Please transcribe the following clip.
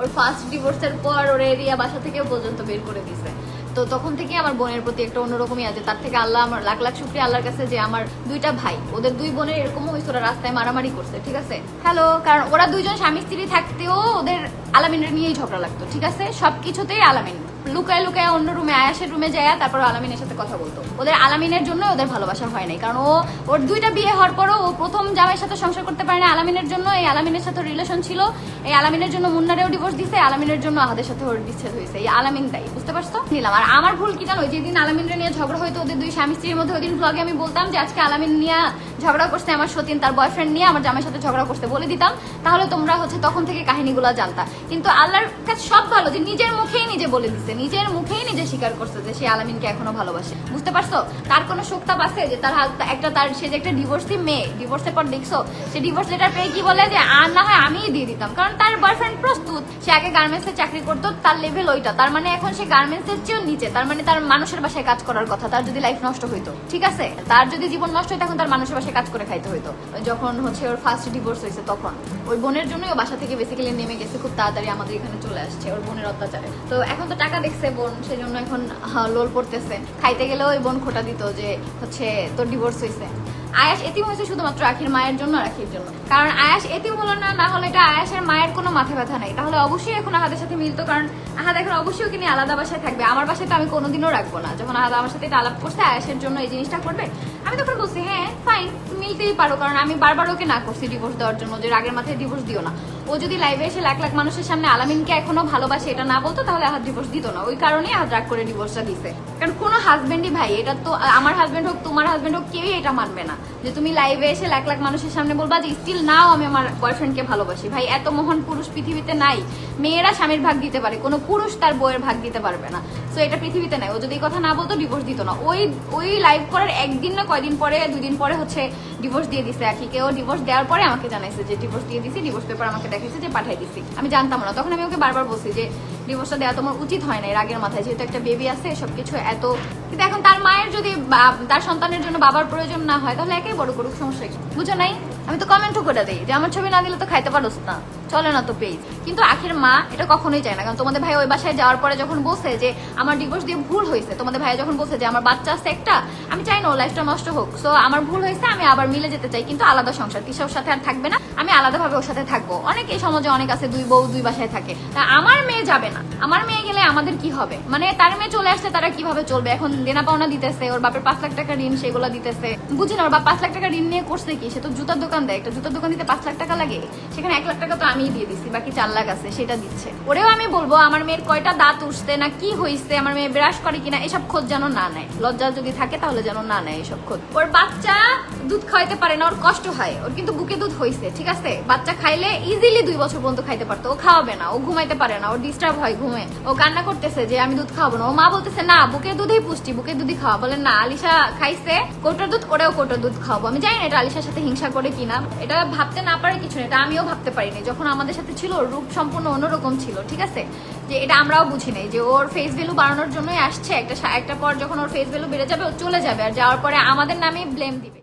ওর first ডিভোর্সের পর ওর area বাসা থেকে পর্যন্ত বের করে দিছে। তো তখন থেকে আমার বোনের প্রতি একটা অন্যরকমই আছে। তার থেকে আল্লাহ আমার লাখ লাখ শুক্রিয়া আল্লাহর কাছে যে আমার দুইটা ভাই, ওদের দুই বোনের এরকম হয়েছে, ওরা রাস্তায় মারামারি করছে, ঠিক আছে? হ্যালো কারণ ওরা দুইজন স্বামী স্ত্রী থাকতেও ওদের আলামিনের নিয়েই ঝগড়া লাগতো, ঠিক আছে? সব কিছুতেই আলামিন। লুকায় লুকায় অন্য রুমে, আয়াসের রুমে যায় তারপর আলামিনের সাথে কথা বলতো। ওদের আলামিনের জন্য ওদের ভালোবাসা হয় নাই, কারণ ও ওর দুইটা বিয়ে হওয়ার পরও ও প্রথম জামাইয়ের সাথে সংসার করতে পারে না, আলামিনের জন্য এই আলামিনের সাথে রিলেশন ছিল। এই আলামিনের জন্য মুন্নারেও ডিভোর্স দিছে, আলামিনের জন্য আহাদের সাথে ওর বিচ্ছেদ হয়েছে। এই আলামিন তাই বুঝতে পারছ? নিলাম। আর আমার ভুল কি জানো? যেদিন আলামিনরে নিয়ে ঝগড়া হয়তো ওদের দুই স্বামী স্ত্রীর মধ্যে, ওই দিন ব্লগে আমি বলতাম যে আজকে আলামিন নিয়ে ঝগড়া করছে, আমার সতীন তার বয়ফ্রেন্ড নিয়ে আমার জামাইয়ের সাথে ঝগড়া করতে বলে দিতাম। তাহলে তোমরা হচ্ছে তখন থেকে কাহিনীগুলো জানতা। কিন্তু আল্লাহর কাছে সব ভালো, যে নিজের মুখেই নিজে বলে দিছে। নিজের মুখেই নিজে স্বীকার করছে যে সে আলামিনকে এখনও ভালোবাসে। বুঝতে পারছ? তার কোনো শোকতাপ আছে যে তার একটা তার সে যে একটা ডিভোর্সি মেয়ে ডিভোর্সের পর দেখছ, সে ডিভোর্স লেটার পেয়ে কি বলে যে, আর না হয় আমিই দিয়ে দিতাম। কারণ তার বয়ফ্রেন্ড প্রস্তুত। সে আগে গার্মেন্টসে চাকরি করতো, তার লেভেল ওইটা। তার মানে এখন সে গার্মেন্টসের চেয়েও নিচে। তার মানে তার মানুষের বাসায় কাজ করার কথা। তার যদি লাইফ নষ্ট হইতো, ঠিক আছে? তার যদি জীবন নষ্ট হইতো, এখন তার মানুষের বাসায় কাজ করে খাইতে হইতো। যখন হচ্ছে ওর ফার্স্ট ডিভোর্স হয়েছে তখন। ওই বোনের জন্যই ও বাসা থেকে বেসিক্যালি নেমে গেছে, খুব তাড়াতাড়ি আমাদের এখানে চলে আসছে, ওর বোনের অত্যাচারে। তো এখন তো টাকা দেখছে বোন সেই জন্য এখন লোল পড়তেছে খাইতে গেলেও ওই বোন খোটা দিত যে, হচ্ছে, তোর ডিভোর্স হয়েছে আয়াস এতিম হয়েছে শুধুমাত্র আখির মায়ের জন্য আর আখির জন্য। কারণ আয়াস এতিম হলো না না হলে এটা আয়াসের মায়ের কোনো মাথা ব্যথা নাই। তাহলে অবশ্যই এখন আহাদের সাথে মিলতো কারণ আহাদ এখন অবশ্যই ওকে নিয়ে আলাদা বাসায় থাকবে। আমার বাসায় তো আমি কোনোদিনও রাখব না। যখন আহাদ আমার সাথে আলাপ করছে, আয়াসের জন্য এই জিনিসটা করবে, আমি তখন বলছি হ্যাঁ ফাইন মিলতেই পারো। কারণ আমি বারবার ওকে না করছি ডিভোর্স দেওয়ার জন্য, যে রাগের মাথায় ডিভোর্স দিও না। ও যদি লাইভে এসে লাখ লাখ মানুষের সামনে আলামিনকে এখনও ভালোবাসে এটা না বলতো, তাহলে আহাদ ডিভোর্স দিত না। ওই কারণেই আহাদ রাগ করে ডিভোর্সটা দিছে। কারণ কোনো হাজব্যান্ডই ভাই, এটা তো আমার হাজব্যান্ড হোক, তোমার হাজব্যান্ড হোক, কেউই এটা মানবে না। যে তুমি লাইভে এসে লাখ লাখ মানুষের সামনে বলবা যে স্টিল নাও আমি আমার বয়ফ্রেন্ডকে ভালোবাসি। ভাই, এত মহান পুরুষ পৃথিবীতে নাই। মেয়েরা স্বামীর ভাগ দিতে পারে, কোনো পুরুষ তার বইয়ের ভাগ দিতে পারবে না। সো এটা পৃথিবীতে নাই। ও যদি কথা না বলতো ডিভোর্স দিত না। ওই ওই লাইভ করার একদিন না কয়দিন পরে দুই দিন পরে হচ্ছে ডিভোর্স দিয়ে দিছে আখিকে। ও ডিভোর্স দেওয়ার পরে আমাকে জানাইছে যে ডিভোর্স দিয়ে দিছি ডিভোর্স পেপার আমাকে দেখাইছে যে, পাঠাই দিছি। আমি জানতাম না। তখন আমি ওকে বারবার বলছি যে ডিভোর্সটা দেওয়া তোমার উচিত হয় না, এর আগের মাথায়। যেহেতু একটা বেবি আছে সব কিছু এত কিন্তু এখন তার মায়ের যদি তার সন্তানের জন্য বাবার প্রয়োজন না হয়, তাহলে একাই বড় করুক, সমস্যা কি? বুঝো নাই? আমি তো কমেন্টও করে দিই যে, আমার ছবি না দিলে তো খাইতে পারোস না। চলে না তো পেজ কিন্তু আখের মা এটা কখনোই চায় না। কারণ তোমাদের ভাই ওই বাসায় যাওয়ার পরে যখন বসে যে, আমার ডিভোর্স দিয়ে ভুল হয়েছে, তোমাদের ভাই যখন বলছে যে, আমার বাচ্চা আছে একটা, আমি চাই না ও লাইফটা নষ্ট হোক। সো আমার ভুল হয়েছে, আমি আবার মিলে যেতে চাই। কিন্তু আলাদা সংসার, কিসের সাথে আর থাকবে না? আমি আলাদাভাবে ওর সাথে থাকব। অনেক এই সমাজে অনেক আছে, দুই বউ দুই বাসায় থাকে। তা আমার মেয়ে যাবে না। আমার মেয়ে গেলে আমাদের কি হবে? মানে তার মেয়ে চলে আসছে তারা কীভাবে চলবে? এখন দেনা পাওনা দিতেছে, ওর বাপের পাঁচ লাখ টাকা ঋণ সেগুলো দিতেছে। বুঝি না, ওর বাপ পাঁচ লাখ টাকা ঋণ নিয়ে করছে কি? সে তো জুতার দোকান দেয়, একটা জুতার দোকান দিতে পাঁচ লাখ টাকা লাগে, সেখানে এক লাখ টাকা তো আমিই দিয়ে দিচ্ছি বাকি চার লাখ আছে, সেটা দিচ্ছে। ওরেও আমি বলব, আমার মেয়ের কয়টা দাঁত উঠছে না কি হয়েছে আমার মেয়ে ব্রাশ করে কিনা, এসব খোঁজ যেন না নেয়। লজ্জা যদি থাকে তাহলে যেন না নেয় এসব খোঁজ। ওর বাচ্চা দুধ খাওয়াইতে পারে না, ওর কষ্ট হয়, ওর কিন্তু বুকে দুধ হয়েছে ঠিক আছে? বাচ্চা খাইলে ইজিলি দুই বছর পর্যন্ত খাইতে পারতো, ও খাওয়াবে না, ও ঘুমাইতে পারে না ওর ডিস্টার্ব হয় ঘুমে। ও কান্না করতেছে যে, আমি দুধ খাওয়াবো না। ও মা বলতেছে, না, বুকের দুধেই পুষ্টি, বুকের দুধই খাওয়া। বলে, না, আলিশা খাইছে, কোটোর দুধ, ওরেও কোটোর দুধ খাওয়াবো। আমি জানি না এটা আলিশার সাথে হিংসা করে কিনা, এটা ভাবতে না পারে কিছু এটা আমিও ভাবতে পারিনি। যখন আমাদের সাথে ছিল, রূপ সম্পূর্ণ অন্যরকম ছিল, ঠিক আছে? যে এটা আমরাও বুঝি নাই, যে ওর ফেস ভ্যালু বাড়ানোর জন্যই আসছে, একটা একটা পর যখন ওর ফেস ভ্যালু বেড়ে যাবে, ও চলে যাবে, আর যাওয়ার পরে আমাদের নামে ব্লেম দিবে।